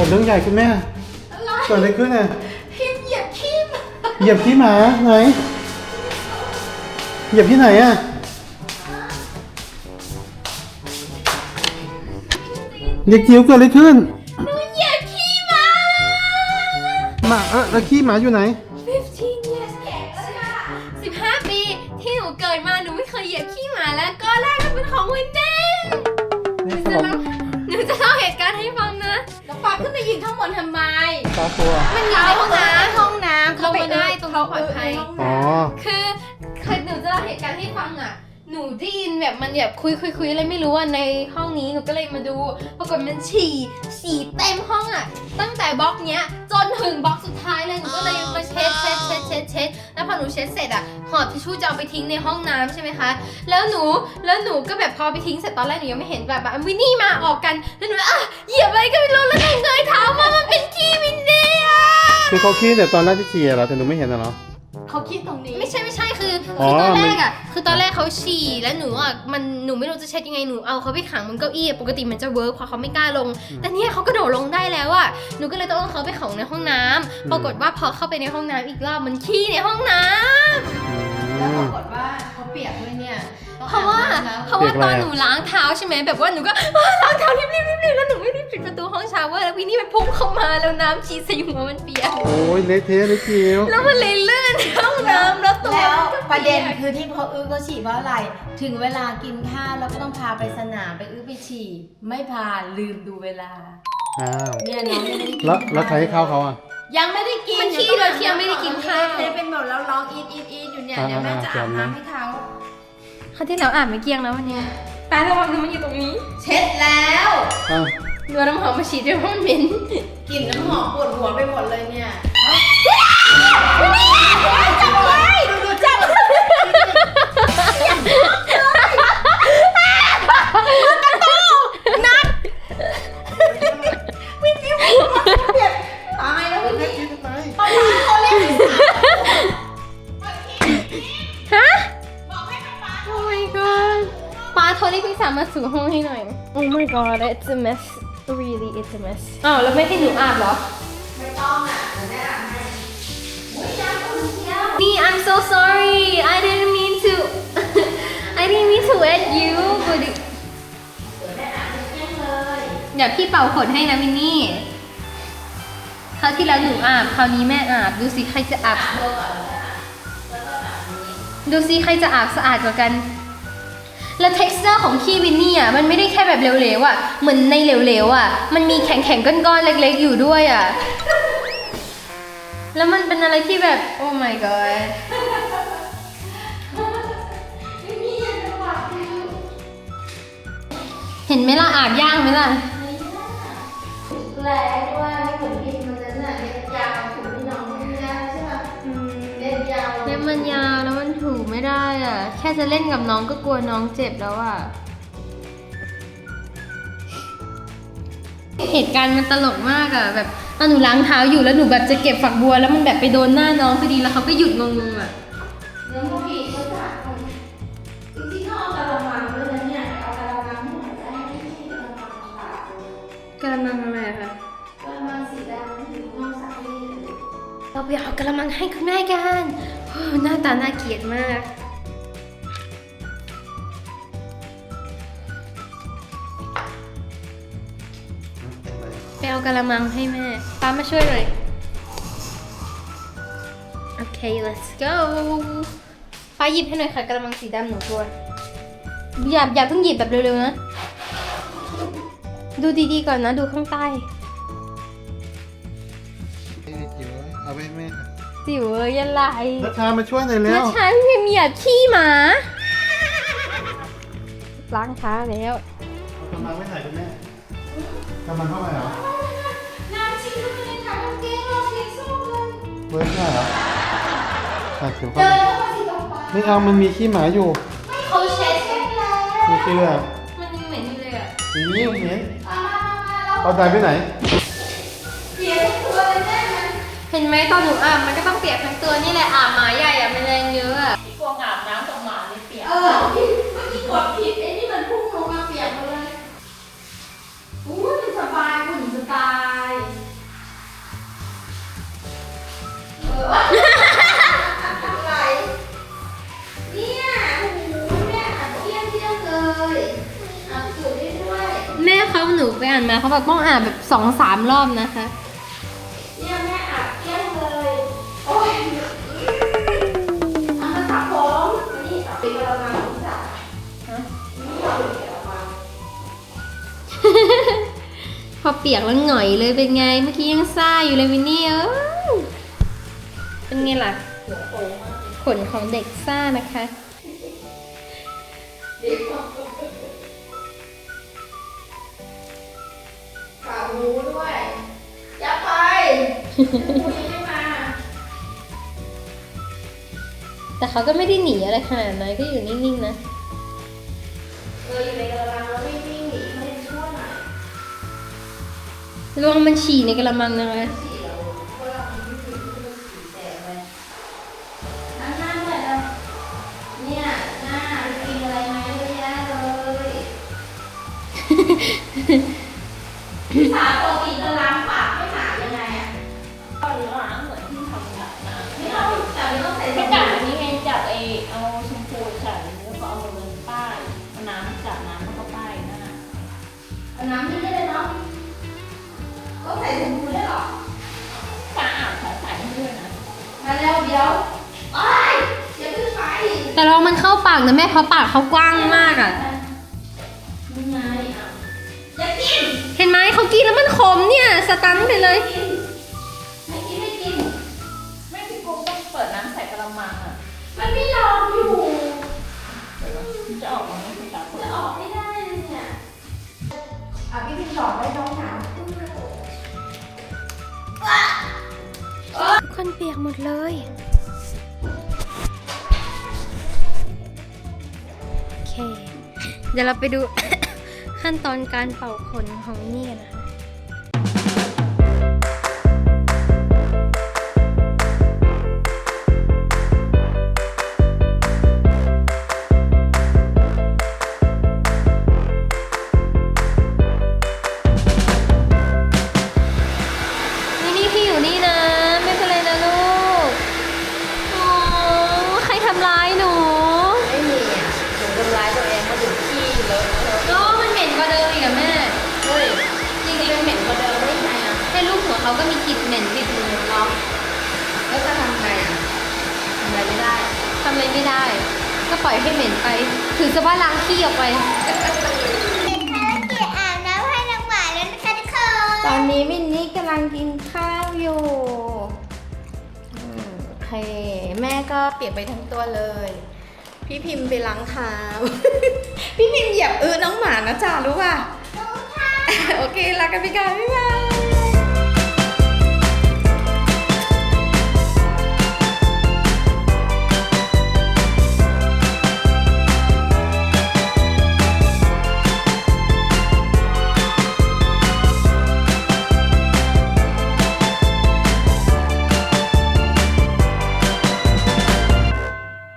กิดเรื่องใหญ่คุณแม่อะไรเกิดอะไรขึ้นอะพิมพ์เหยียบขี้หมาเหยียบขี้หมาไหนเหยียบที่ไหนอะเด็กจิ๋วเกิดอะไรขึ้นหนูเหยียบขี้หมาหมาเออแล้วขี้หมาอยู่ไหน 15 years 15 ปี ที่หนูเกิดมาหนูไม่เคยเหยียบขี้หมาแล้วก็แรกก็เป็นของวินเดนหนูจะเล่าหนูจะเล่าเหตุการณ์ให้ฟังนะแล้วปา ขึ้นไปยืนข้างบนทำไมตาตัว มันอยู่ในห้องน้ำห้องน้ำเข้าไปได้ตรงนี้ปลอดภัย อ๋อ คือคือหนูจะเล่าเหตุการณ์ให้ฟังอะ หนูได้ยินแบบมันแบบคุยคุยคุยอะไรไม่รู้อะในห้องนี้หนูก็เลยมาดู ปรากฏมันฉี่ฉี่เต็มห้องอะ ตั้งแต่บล็อกเนี้ยจนถึงบล็อกสุดท้ายเลยหนูก็เลยมาเช็ดเช็ดเช็ดเช็ดเช็ดแล้วพอหนูเช็ดเสร็จอะหอบทิชชู่จะเอาไปทิ้งในห้องน้ำใช่ไหมคะ แล้วหนูแล้วหนูก็แบบพอไปทิ้งเสร็จตอนแรกหนูยังไม่เห็นแบบวินนี่มาออกกันแล้วหนูอะเหยียบอะไรก็ไม่รู้แล้วหนูเงยเท้ามามันเป็นขี้วินนี่อะคือเขาขี้แต่ตอนแรกที่ฉี่อะเหรอแต่หนูไม่เห็นอะเหรอ เขาคิดตรงนี้ ไม่ใช่ไม่ใช่คืออ๋อคือตอนแรกมันอะคือตอนแรกเขาฉี่แล้วหนูอะมันหนูไม่รู้จะเช็ดยังไงหนูเอาเขาไปขังบนเก้าอี้ปกติมันจะเวิร์กเพราะเขาไม่กล้าลง แต่เนี่ยเขากระโดดลงได้แล้วอะหนูก็เลยต้องเอาเขาไปขังในห้องน้ำปรากฏว่าพอเข้าไปในห้องน้ำอีกรอบมันขี้ในห้องน้ำ แล้วอืปรามกฏว่าเขาเปียกด้วยเนี่ยต้อง เพราะว่าอบน้ำแล้วเพราะว่าเปียกตอะไรอนอะหนูล้างเท้าใช่ไหมแบบว่าหนูก็อ้าวล้างเท้ารีบรีบรีบรีบแล้วหนูไม่ได้ปิดประตูห้องชาวเวอร์แล้ววินนี่มันพุ่งเข้ามาแล้วน้ำฉีดใส่หัวมันเปียกโอ้ยเละเทะเลยจิ๋วแล้วมันเลยลื่นในห้องน้ำแล้วตัวแล้วมันก็ประเด็นปียกคือที่เขาอื้อเขาฉี่เพราะอะไร ถึงเวลากินข้าวแล้วก็ต้องพาไปสนามไปอื้อไปฉี่ไม่พาลืมดูเวลาอ้าวเนี่ยน้องยังไม่ได้กินแล้วแล้วใครให้ข้าวเขาอะยังไม่ได้กินมันขี้โดยที่ยังไม่ได้กินข้าวเทเป็นหมดแล้วร้องอีดอีดอีดอยู่เนี่ยอ่าเดี๋ยวแม่จะอาบอ่าน้ำให้เขาครั้งที่แล้วอ่านไม่เกลี้ยงแล้ววันเนี้ยตายระวังนะมันอยู่ตรงนี้ เช็ดแล้วอ้าวดูน้ำหอมมาฉีดด้วยเพราะมันเหม็นกลิ่นน้ำหอมปวดหัวไปหมดเลยเนี่ย จับไว้ ป้าโทรเรียกพี่สาวมาสู่ห้องให้หน่อย Oh my god it's a mess really it's a mess อ้าวแล้วไม่ให้หนูอาบเหรอ ไม่ต้องอะเดี๋ยวแม่อาบให้โอ้ยยางคนเดียวนี่ I'm so sorry I didn't mean to I didn't mean to wet you but it- เดี๋ยวแม่อาบให้เที่ยงเลยเดี๋ยวพี่เป่าขนให้นะมินนี่คราวที่แล้วหนูอาบคราวนี้แม่อาบ ดูสิใครจะอาบตัวก่อนเลยอะแล้วก็แบบนี้ดูสิใครจะอาบสะอาดกว่ากัน แล้ว texture ของขี้วินนี่อะมันไม่ได้แค่แบบเหลวๆอะเหมือนในเหลวๆอะ มันมีแข็งๆก้อนๆเล็กๆอยู่ด้วยอะ แล้วมันเป็นอะไรที่แบบโอ้ my god เห็นไหมล่ะอาบย่างไหมล่ะแรงด้วยไม่เหมือนพี่มันจะน่ะเล็บยาวถึงพี่น้องไม่ได้ใช่ป่ะเล็บยาวเล็บมันยาวแล้วมันถู ไม่ได้อะ แค่จะเล่นกับน้องก็กลัวน้องเจ็บแล้วอะ เหตุการณ์มันตลกมากอะ แบบตอนหนูล้างเท้าอยู่แล้วหนูแบบจะเก็บฝักบัว แล้วมันแบบไปโดนหน้าน้องพอดีแล้วเขาก็หยุดงงๆอะเนื้อพวกพี่เขาจะจริงๆเขาเอากระมังด้วยนะเนี่ยเอากระมังให้หน่อยได้ไหมที่กระมังขาวกระมังอะไรคะกระมังสีดำที่อยู่ห้องซักรีดเราไปเอากระมังให้คุณแม่กันโอ้ หน้าตาน่าเกลียดมากไปเอากระมังให้แม่ป้ามาช่วยหน่อย โอเค let's go ป้าหยิบให้หน่อยค่ะกระมังสีดำหนูตัวอย่าอย่าเพิ่งหยิบแบบเร็วๆนะ ดูดีๆก่อนนะ ดูข้างใต้จิ๋วเอาไปให้แม่ค่ะ จิ๋วเอ้ยยันไรนัชชามาช่วยหน่อยแล้แล้ววฉันพิมพ์อยากขี้หมา ล้างเท้าแล้ว กำลังไม่ถ่ายคุณแม่กำลังเข้าไปเหรอน้ำชิ้นมันในถังกางเกงเราสีส้มเลยเบิร์ดใช่เหรอถ่ายเขียวเข้าเดิไปนเข้ามาสีตรงปลาไม่เอามันมีขี้หมาอยู่ไม่เขาเช็ดเช็ดแล้วไม่เชื่อมันยังเหม็นอยู่เลยอะอย่างนี้เหม็นมามามาเราเอาใจไปไหน นไหมตอนหนูอาบมันก็ต้องเปียกทั้งตัวนี่แหละอาบหมาใหญ่อะมันแรงเยอะอะกลัวอาบน้ำกับหมาไม่เปียก เออเมื่อกี้กดผิดไอ้นี่มันพุ่งลงมาเปียกหมดเลยอู้มันสบายอุ่นสบายเออทำไรเนี่ยโอ้แม่อาบเที่ยงเที่ยงเลยอาบสูตรได้ด้วย แม่เขาหนูไปอ่านมาเขาบอกต้องอ่านแบบสองสามรอบนะคะ พอเปียกแล้วหงอยเลยเป็นไง เมื่อกี้ยังซ่าอยู่เลยวินนี่เออเป็นไงล่ะหัวโตมากขนของเด็กซ่านะคะเด็กมากขาหมูด้วยอย่าไปหมูยังไม่มา แต่เขาก็ไม่ได้หนีอะไรขนาดนั้นก็อยู่นิ่งๆนะ เอออยู่ในกระ ระวังมันฉี่ในกระมังนะคะสี่เราเพราะเราไม่วิ่งหนีมันสีแตกเลยนั่งนั่งเลยนะเนี่ยหน้ากินอะไรมาเยอะแยะเลยพี่สาวปกติจะล้างปากไม่หายังไงอะตอนล้างเหมือนที่ทำแบบน้ำไม่ต้องแต่ไม่ต้องใส่ไม่สจับบู่อันนี้ไงจับไอเอาแชมพูจับแล้วก็เอาเงินป้ายเอาน้ำจับน้ำแล้วก็ป้ายหน้าเอาน้ำ ดี๋ยวไอ้ยอย่าเพิ่งไปแต่ลองมันเข้าปากนะแม่เพราะปากเขากว้างมากอะยังไงอะอย่ากินเห็นไหมเขากินแล้วมันขมเนี่ยสตันไปเลยไม่กินไม่กินไม่พี่กุ๊กต้องเปิดน้ำใส่กระมังอะมันไม่ยอมอยู่จะออกมาไม่ใช่ตาคนจะออกไม่ได้เลยเนี่ย อะพี่พิมพ์สอนได้น้องหนาว คนเปียกหมดเลย โอเค เดี๋ยวเราไปดู ขั้นตอนการเป่าขนของนี่กันนะคะ กหัวเขาก็มีกลิ่นเหม็นติดมือเนาะแล้วจะทำไงอะทำอะไรไม่ได้ทำอะไรไม่ได้ ก็ปล่อยให้เหม็นไป ถือจะว่าล้างขี้ออกไปอาบน้ำให้น้องหมาแล้วนะคะทุกคนตอนนี้มินนี่กำลังกินข้าวอยู่อืมโอเค แม่ก็เปียกไปทั้งตัวเลย พี่พิมพ์ไปล้างเท้า พี่พิมพ์เหยียบเออน้องหมานะจ๊ะรู้ป่ะโอเคลากันไปก่อนบ๊ายบาย